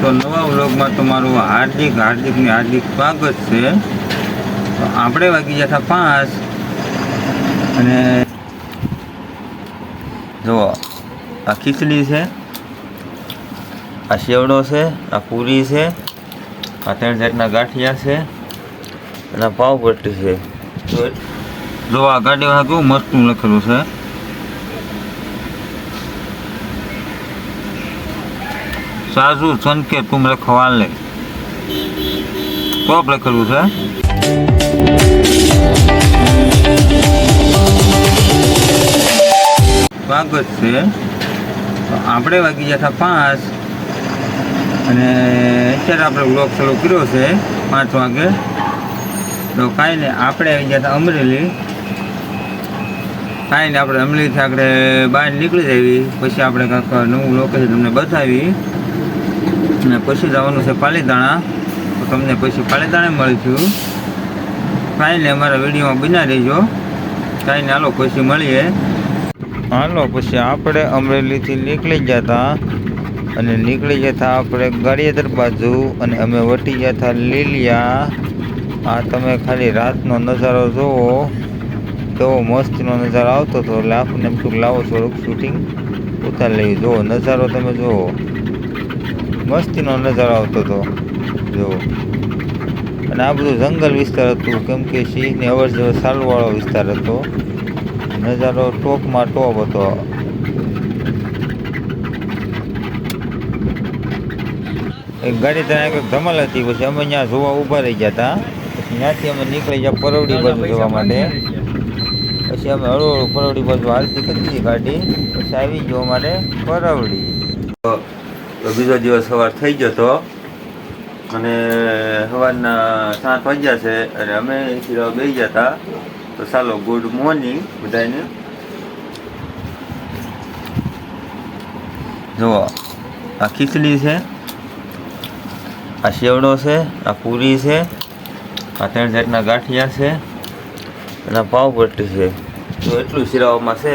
તો નવા વ્લોગમાં તમારું હાર્દિક, હાર્દિકની હાર્દિક સ્વાગત છે. તો આપણે વાગી ગયા હતા પાંચ. અને જુઓ, આ ખીચડી છે, આ શેવડો છે, આ પૂરી છે, આ ત્રણ જાતના ગાંઠિયા છે, અને આ પાવપટ્ટી છે. જો આ ગાડીમાં કેવું મસ્તું લખેલું છે. સાજુ તું તુમ રખવાલે ટોપ લખેલું છે? સ્વાગત છે. આપણે વાગી ગયા હતા પાંચ. અને અત્યારે આપણે બ્લોક ચાલુ કર્યો છે પાંચ વાગે. તો કાંઈ નહીં, આપણે આવી ગયા હતા અમરેલી. કાંઈ નહીં, આપણે અમરેલીથી આપણે બહાર નીકળી જવી. પછી આપણે કાંઈક નવું લોકેશન તમને બતાવી. અને પછી જવાનું છે પાલીતાણા. તો તમને પછી પાલીતાણે મળીશું કાંઈ અમારા વિડીયોમાં બના રહેજો. કાંઈ હાલો પછી મળીએ. હાલો પછી આપણે અમરેલીથી નીકળી ગયા હતા અને નીકળી ગયા હતા આપણે ગાડિયાદર બાજુ અને અમે વટી ગયા હતા લીલિયા. આ તમે ખાલી રાતનો નજારો જુઓ. કેવો મસ્તનો નજારો આવતો હતો. એટલે આપણને એમ લાવો થોડુંક શૂટિંગ ઉતાર લઈ જુઓ, નજારો તમે જુઓ. મસ્તીનો નજારો આવતો હતો. જો. અને આ બધું જંગલ વિસ્તાર હતું. કેમ કે સિંહની અવર જવર સાલવાળો વિસ્તાર હતો. નજારો ટોપમાં ટોપ હતો. એક ગાડી ત્યાં એક ધમાલ હતી. પછી અમે ત્યાં જોવા ઊભા રહી ગયા હતા. પછી ત્યાંથી અમે નીકળી ગયા પરવડી બાજુ જોવા માટે. પછી અમે હળવું હળવું પરવડી બાજુ હાલતી કરી ગાડી. પછી આવી ગયો માટે પરવડી તો બીજો દિવસ સવાર થઈ ગયો હતો અને સવારના સાત વાગ્યા છે અને અમે અહીંથી બે ગયા હતા તો ચાલો ગુડ મોર્નિંગ બધાને જુઓ, આ ખીચડી છે, આ શેવડો છે, આ પૂરી છે, આ ત્રણ જાતના ગાંઠિયા છે, અને આ છે. તો એટલું શિરાવામાં છે.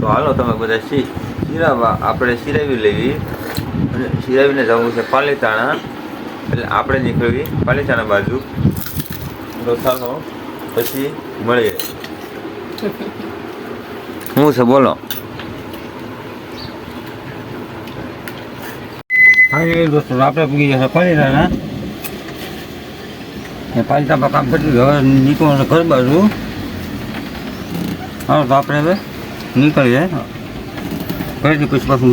તો હાલો, તમે બધા શી શિરાવા આપણે શિરાવી લેવી. અને શિરાવીને જવું છે પાલીતાણા. એટલે આપણે નીકળવી પાલીતાણા બાજુ. તો પછી મળીએ. શું છે, બોલો. ફાઇનલી દોસ્તો આપણે પૂગી જશે પાલીતાણા. એ પાલિતામાં કામ કરી હવે નીકળવાનું ઘર બાજુ. હા તો આપણે હવે નીકળીએ. ઘરેથી પછી પાછું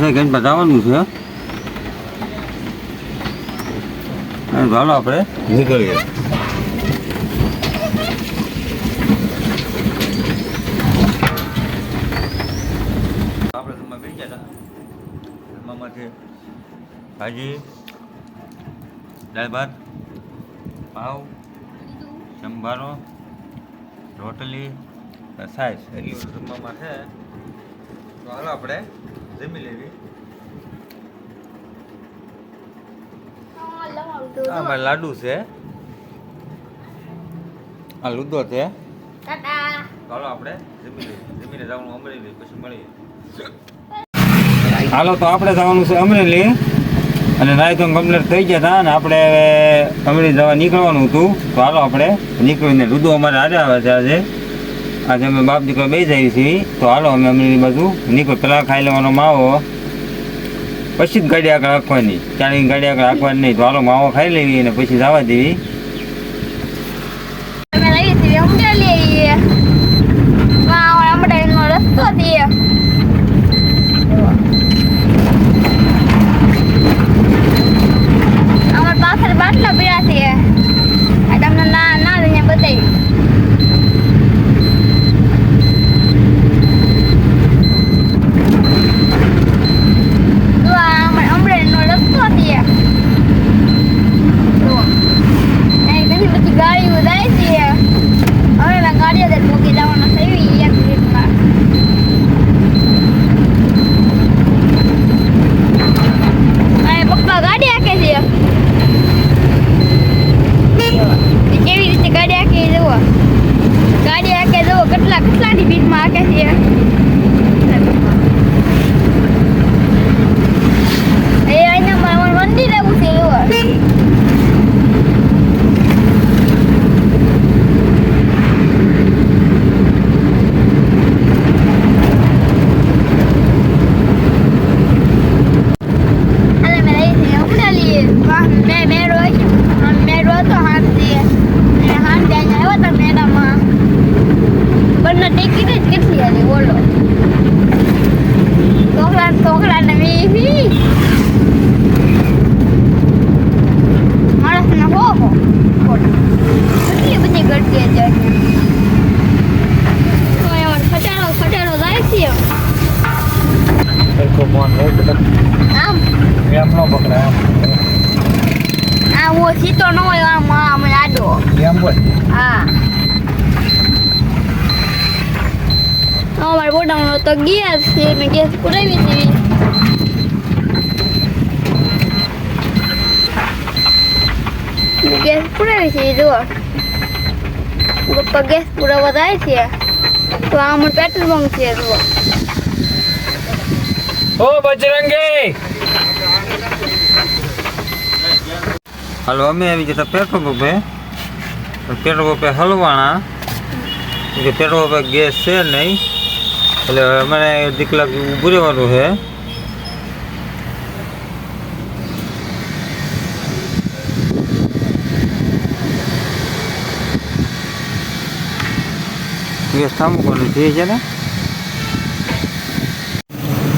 થાય કે જવાનું છે અને ચાલો આપણે નીકળીએ. આપણે જમવા બેસી હતા. છે ભાજી, દાળ ભાત, પાવ, સંભારો, રોટલી સાઈઝ એટલી બધું જમવામાં છે હાલો આપણે જમી લેવી. લાડુ છે. આ લુદો છે. ચાલો આપણે જમી લઈએ. જમીને જવાનું અમરેલી પછી મળીએ. હાલો, તો આપણે જવાનું છે અમરેલી. અને નાય તો કમ્પ્લીટ થઈ ગયા હતા અને આપણે હવે અમરેલી જવા નીકળવાનું હતું. તો હાલો આપણે નીકળીને રુદો અમારે આજે આવે છે આજે. આજે અમે બાપ દીકરો બે જઈએ છીએ. તો હાલો, અમે અમરેલી બાજુ. નીકળો, પેલા ખાઈ લેવાનો માવો. પછી જ ગાડી આગળ રાખવાની ત્યારે ગાડી આગળ રાખવાની નહીં. તો હાલો, માવો ખાઈ લેવી અને પછી જવા દેવી અમે લઈ છીએ અમરેલી માં અમરેલીનો રસ્તો છે અમાર પાછળ બાટલા પીડા છે આ તમને ના ના લઈને બતાવી જો આ અમાર અમરેલીનો રસ્તો છે જો અહીં ઘણી બધી ગાડીઓ જાય છે હવે ના ગાડી ન પકડાય આ હું સીતો ન હોય આમ આમ આડો બોલ. હા. અમારે બોટાનો તો ગેસ છે મેં ગેસ પુરાવી હતી ગેસ પુરાવી છે જુઓ. પપ્પા ગેસ પુરાવા જાય છે. તો આ અમારું પેટ્રોલ પંપ છે જુઓ. ઓ બજરંગી! હાલો અમે આવી જતા પેટ્રોલ પંપે. પેટ્રોલ પંપે હલવાણા કે પેટ્રોલ પંપે ગેસ છે નહીં એટલે અમારે અડધી કલાક ઊભું રહેવાનું છે. ગેસ થાંભવાનું છે છે ને.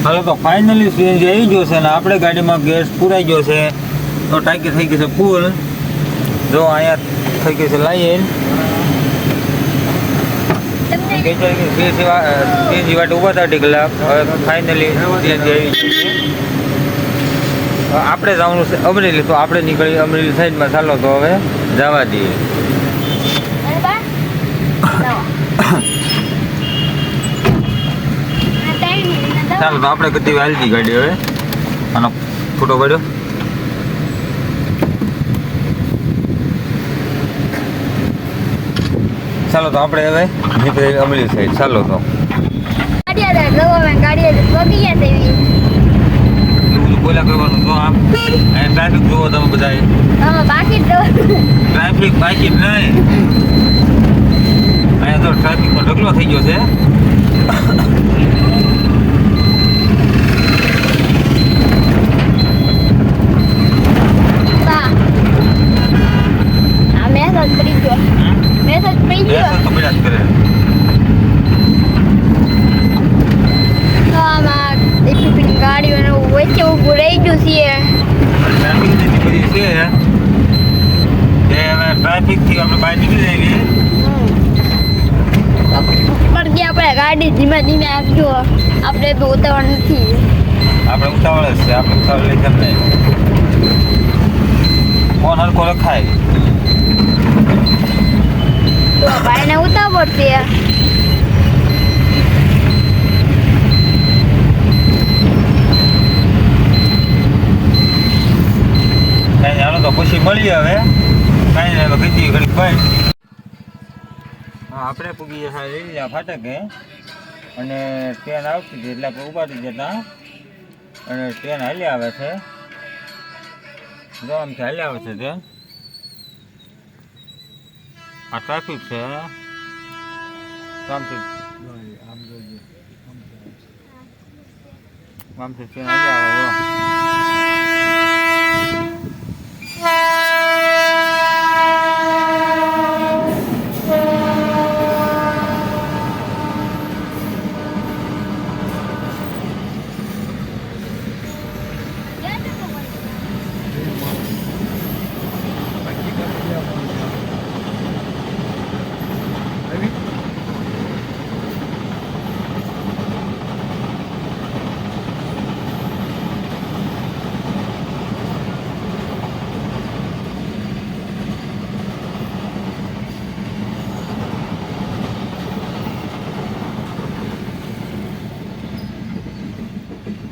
હાલો તો ફાઇનલી સીએનજી આવી ગયો છે ને, આપણે ગાડીમાં ગેસ પુરાઈ ગયો છે. તો ટાંકી થઈ ગઈ છે ફૂલ જો અહીંયા થઈ ગયું છે લાઈન. તમને સીએનજી વાટે ઊભા હતા અઢી કલાક. હવે ફાઇનલી આપણે જવાનું છે અમરેલી તો આપણે નીકળી અમરેલી સાઈડમાં. ચાલો તો હવે જવા દઈએ. બા ચાલો તો આપણે કદી હાલતી ગાડી હવે. આનો ફોટો પડ્યો. ચાલો તો આપણે હવે નીકળી અમલી સાઈડ. ચાલો તો. બોલ્યા કરવાનું તો આમ. ટ્રાફિક જોવો તમે બધા બાકી ટ્રાફિક બાકી નહીં. અહીંયા તો ટ્રાફિકનો ઢગલો થઈ ગયો છે બા આ મેસેજ પડી ગયો મેસેજ પડી ગયો બેસો તો બધા જ કરે તો આમાં એટલી ગાડીઓને વચ્ચે ઊભું રહી ગયું છે ટ્રાફિક જેટલી બધી છે કે હવે ટ્રાફિકથી આપણે બહાર નીકળી જઈએ પણ કે આપણે ધીમે ધીમે આપજો આપણે બહુ ઉતાવળ નથી. આપણે ઉતાવળ છે આપણે ઉતાવળ લઈ કેમ નહીં. ફોન હરખો રખાય. તો ભાઈને ઉતાવળ છે. કાંઈ હાલો તો પછી મળીએ હવે. કાંઈ હવે કીધી ઘડીક ભાઈ હા આપણે પૂગી ફાટકે. અને ટ્રેન આવતી હતી એટલે આપણે ઉપાડી જતા અને ટ્રેન હાલી આવે છે. ગામથી હાલી આવે છે તે આ ટ્રાફિક છે. ગામથી આમથી ટ્રેન હાલી આવે જો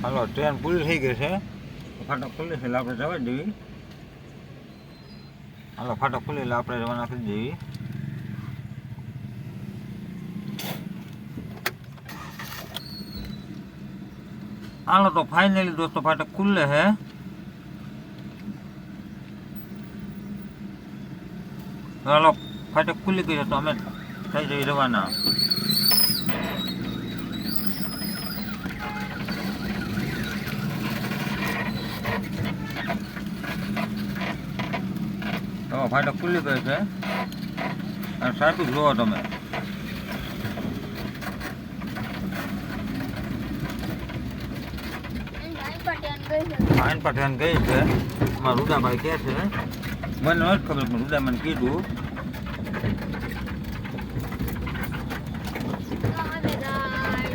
હાલો ટ્રેન પૂરી થઈ ગઈ છે. ફાટક ખુલ્લી છે આપણે જવા દેવી. હાલો, ફાટક ખુલ્લી એટલે આપણે રવાના કરી દેવી. હાલો, તો ફાઇનલી દોસ્તો ફાટક ખુલ્લે છે. હાલો, ફાટક ખુલ્લી છે, તો અમે થઈ જઈ રવાના. તો ફાટક ખુલ્લી ગઈ છે. અને સાચું જુઓ તમે. ફાઇન પઠાણ ગઈ છે, મારા રૂડાભાઈ કહે છે, મને નથી ખબર, પણ રૂડા મને કીધું.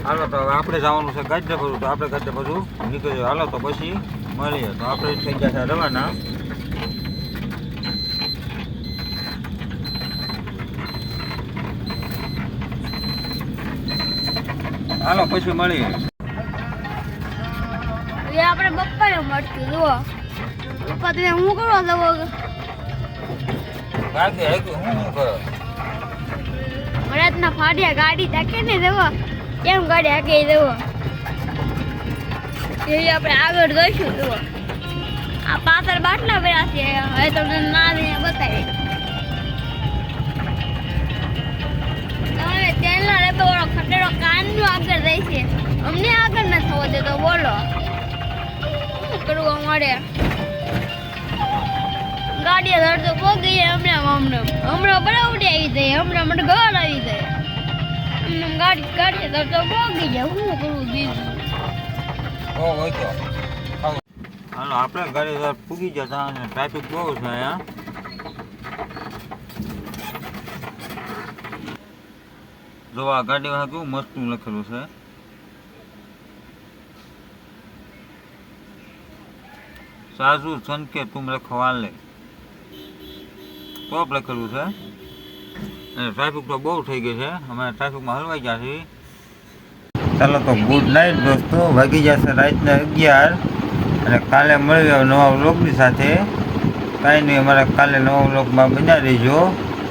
હાલો તો આપણે જવાનું છે ગાજ્જા ભરું તો આપણે ગાજ્જા ભરું નીકળી હાલો તો પછી મળીએ. તો આપણે થઈ ગયા છે રવાના. હાલો પછી મળીએ. એ આપણે બપ્પાને મળતી જુઓ. બપ્પા તમે હું કરો દવો બાકી કે હું કરો? રાતના ફાડ્યા ગાડી તકે ને દવો કેમ ગાડી આગે દવો એ આપણે આગળ જઈશું જુઓ. આ પાછળ બાટલા પડ્યા છે હવે તમને ના બતાવી તમે તેલના ડબ્બા ખટેડો કાનનો આગળ રહે છે. અમને આગળ ન થવો દેતો બોલો. કરવા મળે ગાડી અડધો પોગી જાય હમણાં હમણાં હમણાં બરાબર આવી જાય, હમણાં મને ઘર આવી જાય. હમણાં ગાડી ગાડી અડધો પોગી જાય શું કરવું દીધું હાલો, આપણે ગાડી પૂગી જતા અને ટ્રાફિક બહુ છે અહીંયા જો આ ગાડીમાં કેવું મસ્તનું લખેલું છે. સાજુ સંકે તુમ રખવાલે ટોપ લખેલું છે. અને ટ્રાફિક તો બહુ થઈ ગઈ છે. અમે ટ્રાફિકમાં હલવાઈ ગયા છીએ. ચાલો તો ગુડ નાઇટ દોસ્તો. વાગી જશે રાતના અગિયાર. અને કાલે મળીએ નવા વ્લોગની સાથે. કાંઈ નહીં, અમારા કાલે નવા વ્લોગમાં બન્યા રહીજો.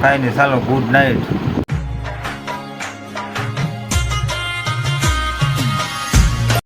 કાંઈ નહીં, ચાલો ગુડ નાઇટ